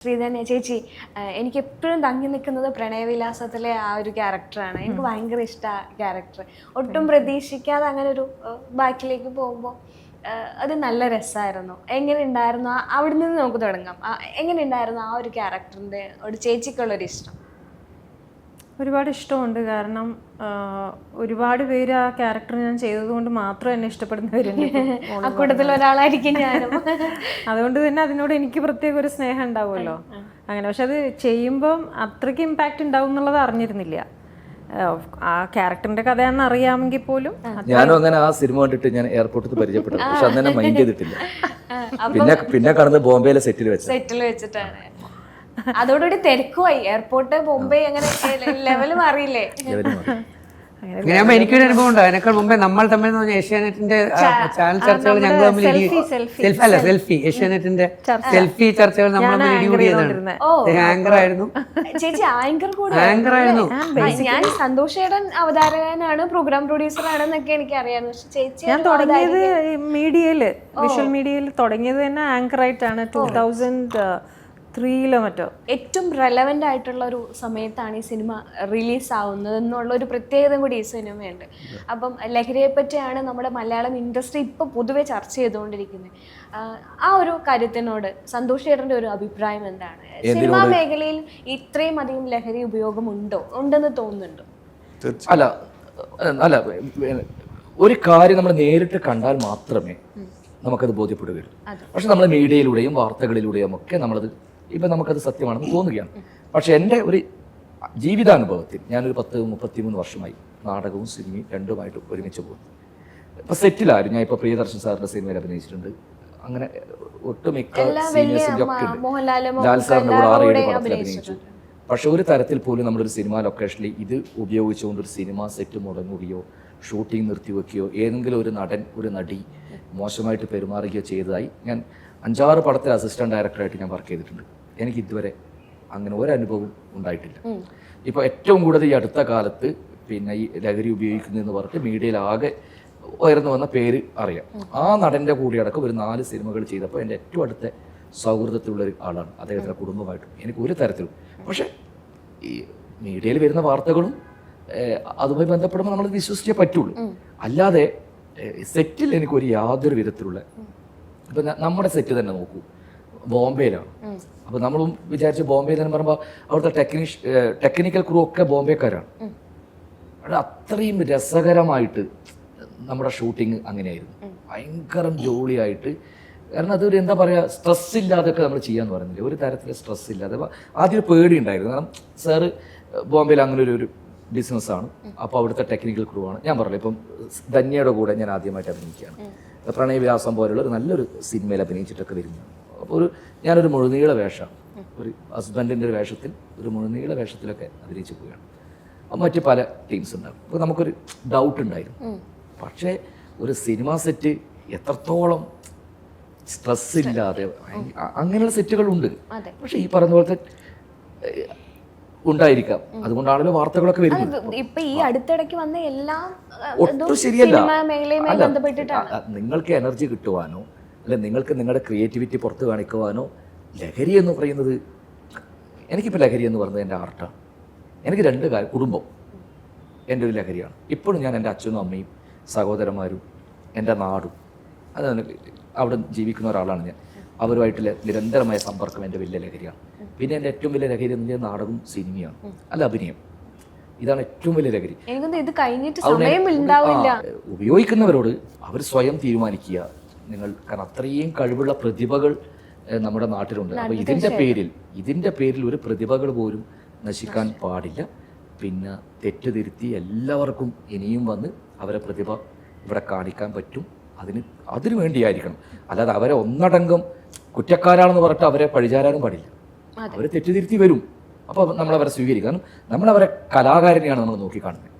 ശ്രീധന്യ ചേച്ചി എനിക്ക് എപ്പോഴും തങ്ങി നിൽക്കുന്നത് പ്രണയവിലാസത്തിലെ ആ ഒരു ക്യാരക്ടറാണ്. എനിക്ക് ഭയങ്കര ഇഷ്ടമാണ് ക്യാരക്ടർ. ഒട്ടും പ്രതീക്ഷിക്കാതെ അങ്ങനെ ഒരു ബാക്കിലേക്ക് പോകുമ്പോൾ അത് നല്ല രസമായിരുന്നു എങ്ങനെ ഉണ്ടായിരുന്നു? ആ- അവിടെ നിന്ന് നമുക്ക് തുടങ്ങാം. എങ്ങനെ ഉണ്ടായിരുന്നു ആ ഒരു ക്യാരക്ടറിന്റെ ഒരു ചേച്ചിക്കുള്ളൊരു ഇഷ്ടം ഒരുപാട് ഇഷ്ടമുണ്ട്. കാരണം ഒരുപാട് പേര് ആ ക്യാരക്ടർ ഞാൻ ചെയ്തതുകൊണ്ട് മാത്രം എന്നെ ഇഷ്ടപ്പെടുന്നവരുണ്ട് ആ കൂട്ടത്തിൽ ഒരാളായിരിക്കും ഞാനും. അതുകൊണ്ട് തന്നെ അതിനോട് എനിക്ക് പ്രത്യേക ഒരു സ്നേഹം ഉണ്ടാവുമല്ലോ. അങ്ങനെ പക്ഷെ അത് ചെയ്യുമ്പം അത്രയ്ക്ക് ഇമ്പാക്റ്റ് ഉണ്ടാവും എന്നുള്ളത് അറിഞ്ഞിരുന്നില്ല. ആ, ആ ക്യാരക്ടറിന്റെ കഥയാണെന്ന് അറിയാമെങ്കിൽ പോലും ഞാനും അങ്ങനെ ആ സിനിമ കണ്ടിട്ട് ഞാൻ എയർപോർട്ടിൽ പരിചയപ്പെട്ടു. പക്ഷെ അന്ന് തന്നെ മൈൻഡ് ചെയ്തിട്ടില്ല. പിന്നെ പിന്നെ കടന്ന് ബോംബെയിലെ സെറ്റിൽ വെച്ച സെറ്റിൽ വെച്ചിട്ടാണ്. അതോടുകൂടി തിരക്കുമായി എയർപോർട്ട് മുംബൈ അങ്ങനെ ലെവൽ മാറിയില്ലേ? അങ്ങനെയാകുമ്പോ എനിക്കൊരു അനുഭവം ഉണ്ട്. അതിനേക്കാൾ മുമ്പേ നമ്മൾ തമ്മിൽ എന്ന് പറഞ്ഞാൽ ഏഷ്യാനെറ്റിന്റെ ചാനൽ ചർച്ചകൾ ഞങ്ങൾ തമ്മിൽ സെൽഫി അല്ല സെൽഫി ഏഷ്യാനെറ്റിന്റെ സെൽഫി ചർച്ചകൾ നമ്മൾ തമ്മിൽ ഇടികൂടി ചെയ്തതാണ് ആങ്കർ ആയിരുന്നു. ചേച്ചി ആങ്കർ കൂടെ ആങ്കർ ആയിരുന്നു. ഞാൻ സന്തോഷേടൻ അവതാരകനാണ് പ്രോഗ്രാം പ്രൊഡ്യൂസർ ആണെന്നൊക്കെ എനിക്ക് അറിയാം പക്ഷെ ചേച്ചി ഞാൻ തുടങ്ങിയത് മീഡിയയിൽ വിഷ്വൽ മീഡിയയിൽ തുടങ്ങിയത് തന്നെ ആങ്കർ ആയിട്ടാണ് ടൂ തൗസൻഡ് ത്രീയിലോ മറ്റോ? ഏറ്റവും റെലവെന്റ് ആയിട്ടുള്ള ഒരു സമയത്താണ് ഈ സിനിമ റിലീസ് ആവുന്നത് എന്നുള്ള ഒരു പ്രത്യേകത കൂടി ഈ സിനിമയുണ്ട്. അപ്പം ലഹരിയെ പറ്റിയാണ് നമ്മുടെ മലയാളം ഇൻഡസ്ട്രി ഇപ്പൊ പൊതുവെ ചർച്ച ചെയ്തുകൊണ്ടിരിക്കുന്നത്. ആ ഒരു കാര്യത്തിനോട് സന്തോഷ് ചേട്ടന്റെ ഒരു അഭിപ്രായം എന്താണ്? സിനിമാ മേഖലയിൽ ഇത്രയും അധികം ലഹരി ഉപയോഗം ഉണ്ടോ ഉണ്ടെന്ന് തോന്നുന്നുണ്ടോ? അല്ല അല്ല ഒരു കാര്യം നമ്മൾ നേരിട്ട് കണ്ടാൽ മാത്രമേ നമുക്കത് ബോധ്യപ്പെടുകയുള്ളൂ. പക്ഷെ നമ്മൾ മീഡിയയിലൂടെയും വാർത്തകളിലൂടെയും ഒക്കെ നമ്മളത് ഇപ്പം നമുക്കത് സത്യമാണെന്ന് തോന്നുകയാണ്. പക്ഷേ എന്റെ ഒരു ജീവിതാനുഭവത്തിൽ ഞാനൊരു പത്ത് മുപ്പത്തിമൂന്ന് വർഷമായി നാടകവും സിനിമയും രണ്ടുമായിട്ട് ഒരുമിച്ച് പോകുന്നു. ഇപ്പം സെറ്റിലായിരുന്നു ഞാൻ ഇപ്പോൾ പ്രിയദർശൻ സാറിന്റെ സിനിമയിൽ അഭിനയിച്ചിട്ടുണ്ട്. അങ്ങനെ ഒട്ടുമിക്ക സീനിയേഴ്സിന്റെ ഒക്കെ ഉണ്ട് ലാൽ സാറിന്റെ കൂടെ ആറ് ഏഴ് പടത്തിൽ അഭിനയിച്ചു. പക്ഷെ ഒരു തരത്തിൽ പോലും നമ്മളൊരു സിനിമ ലൊക്കേഷനിൽ ഇത് ഉപയോഗിച്ചുകൊണ്ട് ഒരു സിനിമ സെറ്റ് മുടങ്ങുകയോ ഷൂട്ടിംഗ് നിർത്തിവെക്കുകയോ ഏതെങ്കിലും ഒരു നടൻ ഒരു നടി മോശമായിട്ട് പെരുമാറുകയോ ചെയ്തതായി ഞാൻ അഞ്ചാറ് പടത്തിൽ അസിസ്റ്റന്റ് ഡയറക്ടറായിട്ട് ഞാൻ വർക്ക് ചെയ്തിട്ടുണ്ട്. എനിക്ക് ഇതുവരെ അങ്ങനെ ഒരു അനുഭവം ഉണ്ടായിട്ടില്ല ഇപ്പോൾ ഏറ്റവും കൂടുതൽ ഈ അടുത്ത കാലത്ത് പിന്നെ ഈ ലഹരി ഉപയോഗിക്കുന്നതെന്ന് പറഞ്ഞിട്ട് മീഡിയയിൽ ആകെ ഉയർന്നു വന്ന പേര് അറിയാം. ആ നടന്റെ കൂടി അടക്കം ഒരു നാല് സിനിമകൾ ചെയ്തപ്പോൾ എന്റെ ഏറ്റവും അടുത്ത സൗഹൃദത്തിലുള്ള ഒരു ആളാണ്. അദ്ദേഹത്തിന്റെ കുടുംബമായിട്ടും. എനിക്ക് ഒരു തരത്തിലും. പക്ഷേ ഈ മീഡിയയിൽ വരുന്ന വാർത്തകളും അതുമായി ബന്ധപ്പെടുമ്പോൾ നമ്മൾ വിശ്വസിച്ചേ പറ്റുള്ളൂ. അല്ലാതെ സെറ്റിൽ എനിക്കൊരു യാതൊരു വിധത്തിലുള്ള ഇപ്പം നമ്മുടെ സെറ്റ് തന്നെ നോക്കൂ. ബോംബെയിലാണ്. അപ്പോൾ നമ്മളും വിചാരിച്ചു ബോംബെയിൽ എന്ന് പറയുമ്പോൾ അവിടുത്തെ ടെക്നീഷ് ടെക്നിക്കൽ ക്രൂ ഒക്കെ ബോംബെക്കാരാണ്. അവിടെ അത്രയും രസകരമായിട്ട് നമ്മുടെ ഷൂട്ടിങ് അങ്ങനെയായിരുന്നു. ഭയങ്കരം ജോളിയായിട്ട്. കാരണം അതൊരു എന്താ പറയുക സ്ട്രെസ് ഇല്ലാതൊക്കെ നമ്മൾ ചെയ്യാന്ന് പറയുന്നില്ല? ഒരു തരത്തിലെ സ്ട്രെസ് ഇല്ലാതെ. ആദ്യം ഒരു പേടി ഉണ്ടായിരുന്നു. കാരണം സാറ് ബോംബെയിൽ അങ്ങനെ ഒരു ബിസിനസ്സാണ് അപ്പോൾ അവിടുത്തെ ടെക്നിക്കൽ ക്രൂ ആണ്. ഞാൻ പറഞ്ഞില്ല ഇപ്പം ധന്യയുടെ കൂടെ ഞാൻ ആദ്യമായിട്ട് അഭിനയിക്കുകയാണ്. പ്രണയവിലാസം പോലുള്ള ഒരു നല്ലൊരു സിനിമയിൽ അഭിനയിച്ചിട്ടൊക്കെ വരുന്നു അപ്പോൾ ഒരു ഞാനൊരു മുഴുനീള വേഷം ഒരു ഹസ്ബൻഡിന്റെ ഒരു വേഷത്തിൽ ഒരു മുഴുനീള വേഷത്തിലൊക്കെ അഭിനയിച്ചു പോവുകയാണ്. മറ്റ് പല ടീംസ് ഉണ്ടാകും അപ്പോൾ നമുക്കൊരു ഡൗട്ട് ഉണ്ടായിരുന്നു. പക്ഷേ ഒരു സിനിമ സെറ്റ് എത്രത്തോളം സ്ട്രെസ് ഇല്ലാതെ അങ്ങനെയുള്ള സെറ്റുകളുണ്ട്. പക്ഷേ ഈ പറഞ്ഞ പോലത്തെ ഉണ്ടായിരിക്കാം. അതുകൊണ്ടാണല്ലോ വാർത്തകളൊക്കെ വരുന്നത്. ഇപ്പൊ ഈ അടുത്തിടയ്ക്ക് വന്ന എല്ലാം ഒട്ടും ശരിയല്ല. നിങ്ങൾക്ക് എനർജി കിട്ടുവാനോ അല്ലെ നിങ്ങൾക്ക് നിങ്ങളുടെ ക്രിയേറ്റിവിറ്റി പുറത്ത് കാണിക്കുവാനോ? ലഹരി എന്ന് പറയുന്നത് എനിക്കിപ്പോൾ ലഹരി എന്ന് പറയുന്നത് എന്റെ ആർട്ടാണ് എനിക്ക് രണ്ട് കാര്യം കുടുംബം എന്റെ ഒരു ലഹരിയാണ്. ഇപ്പോഴും ഞാൻ എന്റെ അച്ഛനും അമ്മയും സഹോദരന്മാരും എന്റെ നാടും അത് അവിടെ ജീവിക്കുന്ന ഒരാളാണ് ഞാൻ. അവരുമായിട്ട് നിരന്തരമായ സമ്പർക്കം എന്റെ വലിയ ലഹരിയാണ്. പിന്നെ എന്റെ ഏറ്റവും വലിയ ലഹരി എന്ന് പറഞ്ഞാൽ നാടകം സിനിമയാണ്. അല്ല അഭിനയം. ഇതാണ് ഏറ്റവും വലിയ ലഹരി. ഉപയോഗിക്കുന്നവരോട് അവർ സ്വയം തീരുമാനിക്കുക. നിങ്ങൾ കാരണം അത്രയും കഴിവുള്ള പ്രതിഭകൾ നമ്മുടെ നാട്ടിലുണ്ട്. അപ്പോൾ ഇതിന്റെ പേരിൽ ഇതിന്റെ പേരിൽ ഒരു പ്രതിഭകൾ പോലും നശിക്കാൻ പാടില്ല. പിന്നെ തെറ്റുതിരുത്തി എല്ലാവർക്കും ഇനിയും വന്ന് അവരെ പ്രതിഭ ഇവിടെ കാണിക്കാൻ പറ്റും. അതിന് അതിനു വേണ്ടിയായിരിക്കണം. അല്ലാതെ അവരെ ഒന്നടങ്കം കുറ്റക്കാരാണെന്ന് പറഞ്ഞിട്ട് അവരെ പഴിചാരാനും പാടില്ല. അവർ തെറ്റുതിരുത്തി വരും. അപ്പോൾ നമ്മളവരെ സ്വീകരിക്കും. കാരണം നമ്മളവരെ കലാകാരനെയാണ് നമ്മൾ നോക്കിക്കാണുന്നത്.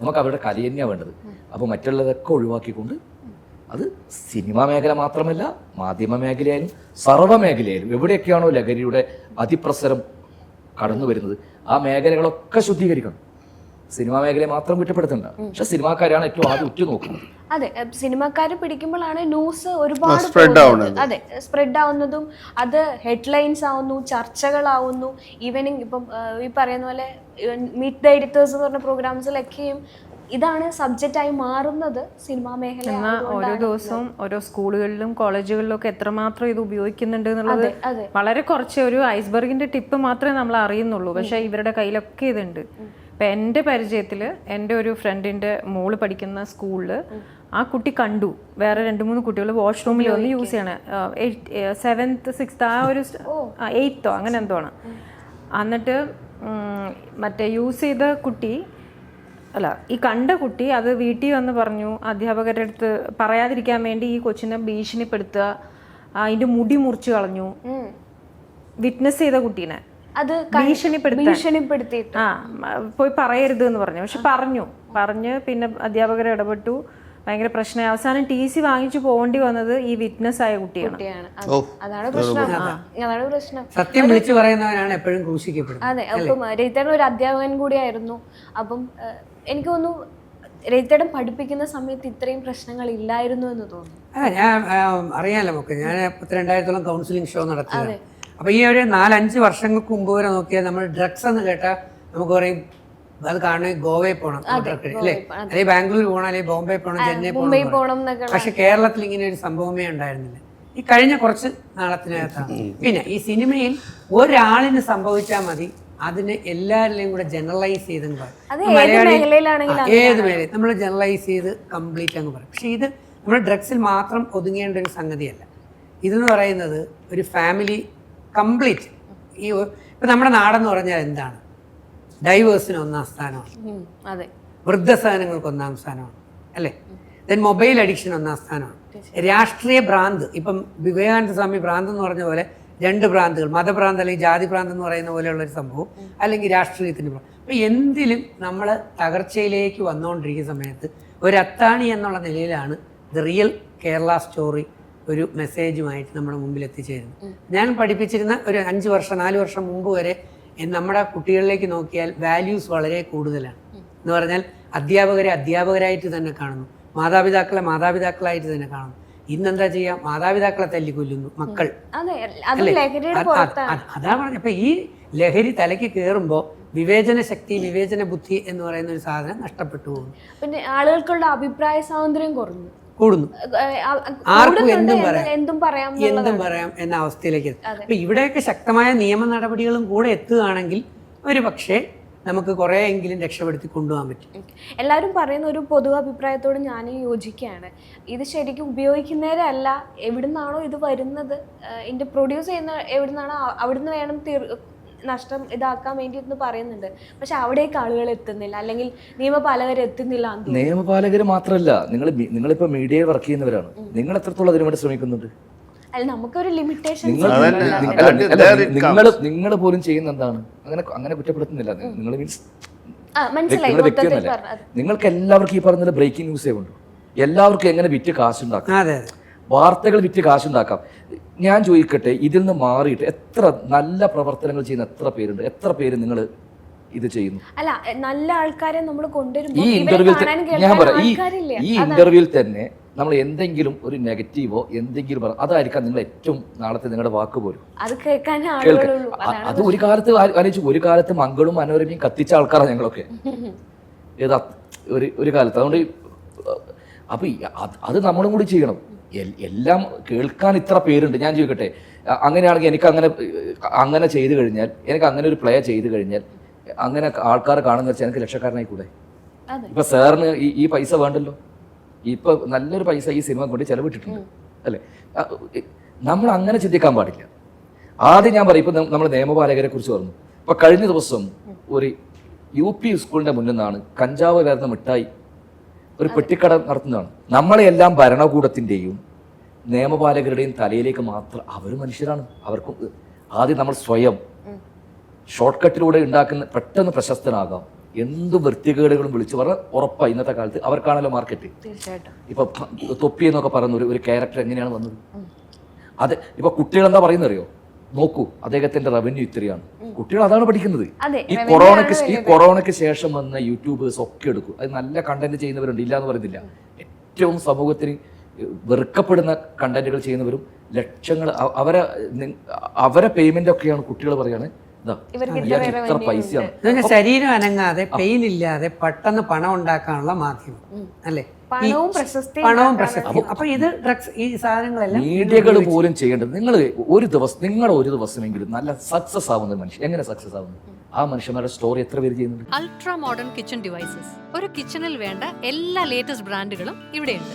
നമുക്ക് അവരുടെ കലയെന്നെയാണ് വേണ്ടത്. അപ്പോൾ മറ്റുള്ളതൊക്കെ ഒഴിവാക്കിക്കൊണ്ട് അത് സിനിമാ മേഖല മാത്രമല്ല മാധ്യമ മേഖലയായാലും സർവ മേഖലയായാലും എവിടെയൊക്കെയാണോ ലഹരിയുടെ അതിപ്രസരം കടന്നു വരുന്നത് ആ മേഖലകളൊക്കെ ശുദ്ധീകരിക്കണം. സിനിമാ മേഖലയെ മാത്രം കുറ്റപ്പെടുത്തണ്ട. പക്ഷെ സിനിമാക്കാരാണ് ഏറ്റവും ആദ്യം ഉറ്റു നോക്കുന്നത് അതെ സിനിമാക്കാർ പിടിക്കുമ്പോഴാണ് ന്യൂസ് ഒരുപാട് spread ആവുന്നത്. അതെ സ്പ്രെഡ് ആവുന്നതും അത് ഹെഡ്ലൈൻസ് ആവുന്നു ചർച്ചകളാവുന്നു. ഈവനിങ് ഇപ്പം ഈ പറയുന്ന പോലെ മീറ്റ് ദ എഡിറ്റേഴ്സ് എന്ന് പറഞ്ഞ പ്രോഗ്രാംസിലൊക്കെയും ഇതാണ് സബ്ജക്റ്റായി മാറുന്നത് സിനിമാ മേഖല എന്നാൽ ഓരോ ദിവസവും ഓരോ സ്കൂളുകളിലും കോളേജുകളിലും ഒക്കെ എത്രമാത്രം ഇത് ഉപയോഗിക്കുന്നുണ്ട് എന്നുള്ളത് വളരെ കുറച്ച് ഒരു ഐസ്ബർഗിന്റെ ടിപ്പ് മാത്രമേ നമ്മൾ അറിയുന്നുള്ളൂ. പക്ഷെ ഇവരുടെ കയ്യിലൊക്കെ ഇതുണ്ട്. ഇപ്പൊ എന്റെ പരിചയത്തിൽ എന്റെ ഒരു ഫ്രണ്ടിന്റെ മോൾ പഠിക്കുന്ന സ്കൂളിൽ ആ കുട്ടി കണ്ടു. വേറെ രണ്ട് മൂന്ന് കുട്ടികൾ വാഷ്റൂമിൽ വന്ന് യൂസ് ചെയ്യണ സെവൻത്ത് സിക്സ്ത് ആ ഒരു എയ്ത്തോ അങ്ങനെ എന്തോ ആണ്. എന്നിട്ട് മറ്റേ യൂസ് ചെയ്ത കുട്ടി അല്ല ഈ കണ്ട കുട്ടി അത് വീട്ടിൽ വന്ന് പറഞ്ഞു അധ്യാപകരുടെ അടുത്ത് പറയാതിരിക്കാൻ വേണ്ടി ഈ കൊച്ചിനെ ഭീഷണിപ്പെടുത്തുക അതിന്റെ മുടി മുറിച്ചു കളഞ്ഞു. വിറ്റ്നസ് ചെയ്ത കുട്ടീനെ. അത് ഭീഷണിപ്പെടുത്തി. ആ പോയി പറയരുത് എന്ന് പറഞ്ഞു. പക്ഷെ പറഞ്ഞു. പറഞ്ഞ് പിന്നെ അധ്യാപകർ ഇടപെട്ടു. ഭയങ്കര പ്രശ്നമായി. അവസാനം ടി സി വാങ്ങിച്ചു പോകേണ്ടി വന്നത് ഈ വിറ്റ്നസ് ആയ കുട്ടിയാണ്. കുട്ടിയാണ്. അതാണ് പ്രശ്നം. അതാണ് പ്രശ്നം. സത്യം വിളിച്ചു പറയുന്നവനാണ് എപ്പോഴും ക്രൂശിക്കപ്പെടുന്നത് അതെ അപ്പം ഒരു അധ്യാപകൻ കൂടിയായിരുന്നു. അപ്പം എനിക്ക് തോന്നുന്നു രജിത്തേട്ടൻ പഠിപ്പിക്കുന്ന സമയത്ത് ഇത്രയും പ്രശ്നങ്ങൾ ഇല്ലായിരുന്നു എന്ന് തോന്നുന്നു. ആ ഞാൻ അറിയാമല്ലോ നമുക്ക് ഞാൻ പത്തിരണ്ടായിരത്തോളം കൗൺസിലിംഗ് ഷോ നടത്തിയത്. അപ്പൊ ഈ ഒരു നാലഞ്ച് വർഷങ്ങൾക്ക് മുമ്പ് വരെ നോക്കിയാൽ നമ്മൾ ഡ്രഗ്സ് എന്ന് കേട്ടാൽ നമുക്ക് പറയും അത് കാണണമെങ്കിൽ ഗോവയിൽ പോകണം അല്ലേ? അല്ലെങ്കിൽ ബാംഗ്ലൂർ പോകണം അല്ലെങ്കിൽ ബോംബെ പോകണം ചെന്നൈ പോകണം പക്ഷെ കേരളത്തിൽ ഇങ്ങനെ ഒരു സംഭവമേ ഉണ്ടായിരുന്നില്ല. ഈ കഴിഞ്ഞ കുറച്ച് നാളത്തിനകത്താണ്. പിന്നെ ഈ സിനിമയിൽ ഒരാളിന് സംഭവിച്ചാൽ മതി അതിനെ എല്ലാവരിലെയും കൂടെ ജനറലൈസ് ചെയ്ത് പറയും. ഏത് മലയാളി- ഏത് മേഖല നമ്മൾ ജനറലൈസ് ചെയ്ത് കംപ്ലീറ്റ് അങ്ങ് പറയും. പക്ഷേ ഇത് നമ്മൾ ഡ്രഗ്സിൽ മാത്രം ഒതുങ്ങേണ്ട ഒരു സംഗതിയല്ല. ഇതെന്ന് പറയുന്നത് ഒരു ഫാമിലി കംപ്ലീറ്റ് ഈ ഇപ്പം നമ്മുടെ നാടെന്ന് പറഞ്ഞാൽ എന്താണ്? ഡൈവേഴ്സിന് ഒന്നാം സ്ഥാനമാണ്. വൃദ്ധസാധനങ്ങൾക്ക് അതെ. വൃദ്ധസദനങ്ങൾക്ക് ഒന്നാം സ്ഥാനമാണ്. അല്ലേ? ദെൻ മൊബൈൽ അഡിക്ഷൻ ഒന്നാം സ്ഥാനമാണ്. രാഷ്ട്രീയ ഭ്രാന്ത്. ഇപ്പം വിവേകാനന്ദ സ്വാമി ഭ്രാന്ത് എന്ന് പറഞ്ഞ പോലെ രണ്ട് ഭ്രാന്തുകൾ മതഭ്രാന്ത് അല്ലെങ്കിൽ ജാതി ഭ്രാന്ത് എന്ന് പറയുന്ന പോലെയുള്ള ഒരു സംഭവം അല്ലെങ്കിൽ രാഷ്ട്രീയത്തിന് ഭ്രാന്ത് അപ്പം എന്തിലും നമ്മൾ തകർച്ചയിലേക്ക് വന്നുകൊണ്ടിരിക്കുന്ന സമയത്ത് ഒരു അത്താണി എന്നുള്ള നിലയിലാണ് ദ റിയൽ കേരള സ്റ്റോറി ഒരു മെസ്സേജുമായിട്ട് നമ്മുടെ മുമ്പിൽ എത്തിച്ചേരുന്നത്. ഞാൻ പഠിപ്പിച്ചിരുന്ന ഒരു അഞ്ച് വർഷം നാല് വർഷം മുമ്പ് വരെ നമ്മുടെ കുട്ടികളിലേക്ക് നോക്കിയാൽ വാല്യൂസ് വളരെ കൂടുതലാണ്. എന്ന് പറഞ്ഞാൽ അധ്യാപകരെ അധ്യാപകരായിട്ട് തന്നെ കാണുന്നു. മാതാപിതാക്കളെ മാതാപിതാക്കളായിട്ട് തന്നെ കാണുന്നു. ഇന്നെന്താ ചെയ്യാ? മാതാപിതാക്കളെ തല്ലിക്കൊല്ലുന്നു മക്കൾ. അതെ പറഞ്ഞ. അപ്പൊ ഈ ലഹരി തലയ്ക്ക് കേറുമ്പോ വിവേചന ശക്തി വിവേചന ബുദ്ധി എന്ന് പറയുന്ന ഒരു സാധനം നഷ്ടപ്പെട്ടു പോകുന്നു. പിന്നെ ആളുകൾക്കുള്ള അഭിപ്രായ സ്വാതന്ത്ര്യം കുറഞ്ഞു കൂടുന്നു. ആർക്കും എന്തും പറയാം. എന്തും പറയാം എന്തും പറയാം എന്ന അവസ്ഥയിലേക്ക്. അപ്പൊ ഇവിടെയൊക്കെ ശക്തമായ നിയമ നടപടികളും കൂടെ എത്തുകയാണെങ്കിൽ ഒരു പക്ഷേ നമുക്ക് കുറേയെങ്കിലും രക്ഷപ്പെടുത്തി കൊണ്ടുപോകാൻ പറ്റും. എല്ലാവരും പറയുന്ന ഒരു പൊതു അഭിപ്രായത്തോട് ഞാൻ യോജിക്കുകയാണ്. ഇത് ശരിക്കും ഉപയോഗിക്കുന്നവരല്ല എവിടുന്നാണോ ഇത് വരുന്നത്? ഇതിന്റെ ഇതിന്റെ പ്രൊഡ്യൂസ് ചെയ്യുന്ന എവിടുന്നാണോ അവിടുന്ന് വേണം തീർ നഷ്ടം ഇതാക്കാൻ വേണ്ടി എന്ന് പറയുന്നുണ്ട്. പക്ഷെ അവിടേക്ക് ആളുകൾ എത്തുന്നില്ല. അല്ലെങ്കിൽ നിയമപാലകർ എത്തുന്നില്ല നിയമപാലകർ മാത്രമല്ല നിങ്ങൾ നിങ്ങളിപ്പോ മീഡിയയിൽ വർക്ക് ചെയ്യുന്നവരാണ്. നിങ്ങൾ എത്രത്തോളം അതിനു വേണ്ടി ശ്രമിക്കുന്നുണ്ട്? അല്ല നമുക്കൊരു ലിമിറ്റേഷൻ നിങ്ങൾ നിങ്ങൾ- പോലും ചെയ്യുന്ന എന്താണ്? അങ്ങനെ അങ്ങനെ കുറ്റപ്പെടുത്തുന്നില്ല നിങ്ങൾ മീൻസ് നിങ്ങളുടെ വ്യക്തിയൊന്നല്ല. നിങ്ങൾക്ക് എല്ലാവർക്കും ഈ പറഞ്ഞ ബ്രേക്കിംഗ് ന്യൂസേ ഉണ്ട് എല്ലാവർക്കും എങ്ങനെ വിറ്റ് കാശുണ്ടാക്കാം? വാർത്തകൾ വിറ്റ് കാശുണ്ടാക്കാം. ഞാൻ ചോദിക്കട്ടെ ഇതിൽ നിന്ന് മാറിയിട്ട് എത്ര നല്ല പ്രവർത്തനങ്ങൾ ചെയ്യുന്ന എത്ര പേരുണ്ട്? എത്ര പേര് നിങ്ങൾ ഇത് ചെയ്യുന്നു? അല്ല നല്ല ആൾക്കാരെ നമ്മൾ ഈ ഇന്റർവ്യൂ ഇന്റർവ്യൂവിൽ ഞാൻ പറയാം. ആൾക്കാരില്ല. ഈ ഇന്റർവ്യൂവിൽ തന്നെ നമ്മൾ എന്തെങ്കിലും ഒരു നെഗറ്റീവോ എന്തെങ്കിലും പറ അതായിരിക്കാം നിങ്ങൾ ഏറ്റവും നാളത്തെ നിങ്ങളുടെ വാക്ക് പോലും. അത് കേൾക്കാൻ അത് ഒരു കാലത്ത് ആലോചിച്ചു ഒരു കാലത്ത് മംഗളും മനോരമയും കത്തിച്ച ആൾക്കാരാണ് ഞങ്ങളൊക്കെ. ഏതാ ഒരു ഒരു കാലത്ത്. അതുകൊണ്ട് അപ്പൊ അത് നമ്മളും കൂടി ചെയ്യണം. എല്ലാം കേൾക്കാൻ ഇത്ര പേരുണ്ട്. ഞാൻ ചോദിക്കട്ടെ. അങ്ങനെയാണെങ്കിൽ എനിക്ക് അങ്ങനെ അങ്ങനെ ചെയ്തു കഴിഞ്ഞാൽ എനിക്ക് അങ്ങനെ ഒരു പ്ലേ ചെയ്തു കഴിഞ്ഞാൽ അങ്ങനെ ആൾക്കാരെ കാണുന്ന വെച്ചാൽ എനിക്ക് ലക്ഷക്കാരനായി കൂടെ? അതെ. ഇപ്പൊ സാറിന് ഈ പൈസ വേണ്ടല്ലോ? ഇപ്പൊ നല്ലൊരു പൈസ ഈ സിനിമ കൊണ്ട് ചെലവിട്ടിട്ടുണ്ട് അല്ലെ? നമ്മൾ അങ്ങനെ ചിന്തിക്കാൻ പാടില്ല. ആദ്യം ഞാൻ പറയും ഇപ്പൊ നമ്മൾ നിയമപാലകരെ കുറിച്ച് പറഞ്ഞു. ഇപ്പൊ കഴിഞ്ഞ ദിവസം ഒരു യു പി സ്കൂളിന്റെ മുന്നിൽ നിന്നാണ് കഞ്ചാവ് വരുന്ന മിഠായി ഒരു പെട്ടിക്കട നടത്തുന്നതാണ്. നമ്മളെല്ലാം ഭരണകൂടത്തിന്റെയും നിയമപാലകരുടെയും തലയിലേക്ക് മാത്രം അവർ മനുഷ്യരാണ്. അവർക്കും ആദ്യം നമ്മൾ സ്വയം ഷോർട്ട് കട്ടിലൂടെ ഉണ്ടാക്കുന്ന പെട്ടെന്ന് പ്രശസ്തനാകാം. എന്ത് വൃത്തികേടുകളും വിളിച്ചു പറഞ്ഞ ഉറപ്പായി ഇന്നത്തെ കാലത്ത്. അവർക്കാണല്ലോ മാർക്കറ്റ് ഇപ്പൊ തൊപ്പി എന്നൊക്കെ പറയുന്ന ഒരു ഒരു ക്യാരക്ടർ എങ്ങനെയാണ് വന്നത്? അതെ ഇപ്പൊ കുട്ടികൾ എന്താ പറയുന്നത് അറിയോ നോക്കൂ അദ്ദേഹത്തിന്റെ റവന്യൂ ഇത്രയാണ്. കുട്ടികൾ അതാണ് പഠിക്കുന്നത്. ഈ കൊറോണക്ക് ഈ കൊറോണക്ക് ശേഷം വന്ന യൂട്യൂബേഴ്സ് ഒക്കെ എടുക്കും. അത് നല്ല കണ്ടന്റ് ചെയ്യുന്നവരുണ്ട് ഇല്ല എന്ന് പറയുന്നില്ല ഏറ്റവും സമൂഹത്തിന് വെറുക്കപ്പെടുന്ന കണ്ടന്റുകൾ ചെയ്യുന്നവരും ലക്ഷങ്ങൾ അവരെ അവരെ പേയ്മെന്റ് ഒക്കെയാണ് കുട്ടികൾ ഇയാൾക്ക് ഇത്ര പൈസയാണ്. ശരീരം അനങ്ങാതെ പെയിൻ ഇല്ലാതെ പെട്ടെന്ന് പണം ഉണ്ടാക്കാനുള്ള മാധ്യമം അല്ലേ? പണവും പ്രശസ്തിയും പണവും അപ്പൊ ഇത് ഡ്രഗ്സ് ഈ സാധനങ്ങളെല്ലാം മീഡിയകൾ പോലും ചെയ്യേണ്ടത് നിങ്ങൾ ഒരു ദിവസം നിങ്ങൾ ഒരു ദിവസമെങ്കിലും നല്ല സക്സസ് ആവുന്ന മനുഷ്യൻ എങ്ങനെ സക്സസ് ആവുന്നു? ആ മനുഷ്യന്മാരുടെ സ്റ്റോറി എത്ര പേര് ചെയ്യുന്നുണ്ട്? അൾട്രാ മോഡേൺ കിച്ചൺ ഡിവൈസസ് ഒരു കിച്ചണിൽ വേണ്ട എല്ലാ ലേറ്റസ്റ്റ് ബ്രാൻഡുകളും ഇവിടെയുണ്ട്.